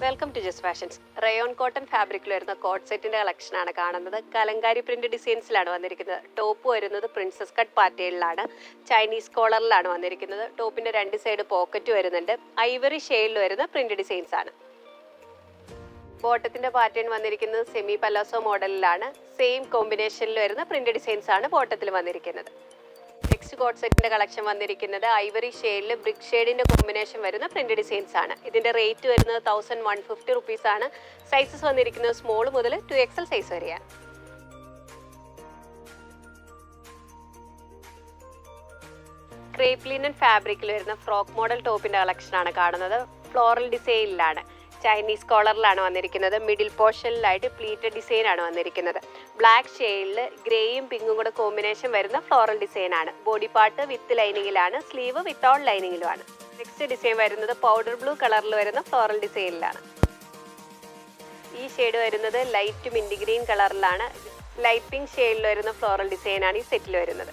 Welcome to Jas fashions rayon cotton ഫാബ്രിക്കിൽ വരുന്ന coat സെറ്റിന്റെ കളക്ഷനാണ് കാണുന്നത്. കലങ്കാരി പ്രിന്റ് ഡിസൈൻസിലാണ് വന്നിരിക്കുന്നത്. ടോപ്പ് വരുന്നത് പ്രിൻസസ് കട്ട് പാറ്റേണിലാണ് ചൈനീസ് കോളറിലാണ് വന്നിരിക്കുന്നത്. ടോപ്പിന്റെ രണ്ട് സൈഡ് പോക്കറ്റ് വരുന്നുണ്ട്. ഐവറി ഷെയ്ഡിൽ വരുന്ന പ്രിന്റ് ഡിസൈൻസ് ആണ്. ബോട്ടത്തിന്റെ പാറ്റേൺ വന്നിരിക്കുന്നത് സെമി പലാസോ മോഡലിലാണ് സെയിം കോമ്പിനേഷനിൽ വരുന്ന പ്രിന്റ് ഡിസൈൻസ് ആണ് ബോട്ടത്തിൽ വന്നിരിക്കുന്നത്. നെക്സ്റ്റ് കോഡ് സെറ്റിന്റെ കളക്ഷൻ വന്നിരിക്കുന്നത്. ഐവറി ഷെയ്ഡിൽ ബ്രിക് ഷെയ്ഡിന്റെ കോമ്പിനേഷൻ വരുന്ന പ്രിന്റ് ഡിസൈൻസ് ആണ്. ഇതിന്റെ റേറ്റ് വരുന്നത് തൗസൻഡ് വൺ ഫിഫ്റ്റി റുപ്പീസ് ആണ്. സൈസസ് വന്നിരിക്കുന്നത് സ്മോൾ മുതൽ ടു എക്സൽ സൈസ് വരെയാണ്. ക്രേപ്പ് ലിനൻ ഫാബ്രിക്കിൽ വരുന്ന ഫ്രോക്ക് മോഡൽ ടോപ്പിന്റെ കളക്ഷൻ ആണ് കാണുന്നത്. ഫ്ലോറൽ ഡിസൈനിലാണ് ചൈനീസ് കോളറിലാണ് വന്നിരിക്കുന്നത്. മിഡിൽ പോർഷനിലായിട്ട് പ്ലീറ്റഡ് ഡിസൈൻ ആണ് വന്നിരിക്കുന്നത്. ബ്ലാക്ക് ഷെയ്ഡിൽ ഗ്രേയും പിങ്കും കൂടെ കോമ്പിനേഷൻ വരുന്ന ഫ്ലോറൽ ഡിസൈൻ ആണ്. ബോഡി പാർട്ട് വിത്ത് ലൈനിങ്ങിലാണ് സ്ലീവ് വിത്തൗട്ട് ലൈനിങ്ങിലുമാണ് നെക്സ്റ്റ് ഡിസൈൻ വരുന്നത് പൗഡർ ബ്ലൂ കളറിൽ വരുന്ന ഫ്ലോറൽ ഡിസൈനിലാണ് ഈ ഷെയ്ഡ് വരുന്നത് ലൈറ്റ് മിൻഡി ഗ്രീൻ കളറിലാണ് ലൈറ്റ് പിങ്ക് ഷെയ്ഡിൽ വരുന്ന ഫ്ലോറൽ ഡിസൈനാണ് ഈ സെറ്റിൽ വരുന്നത്.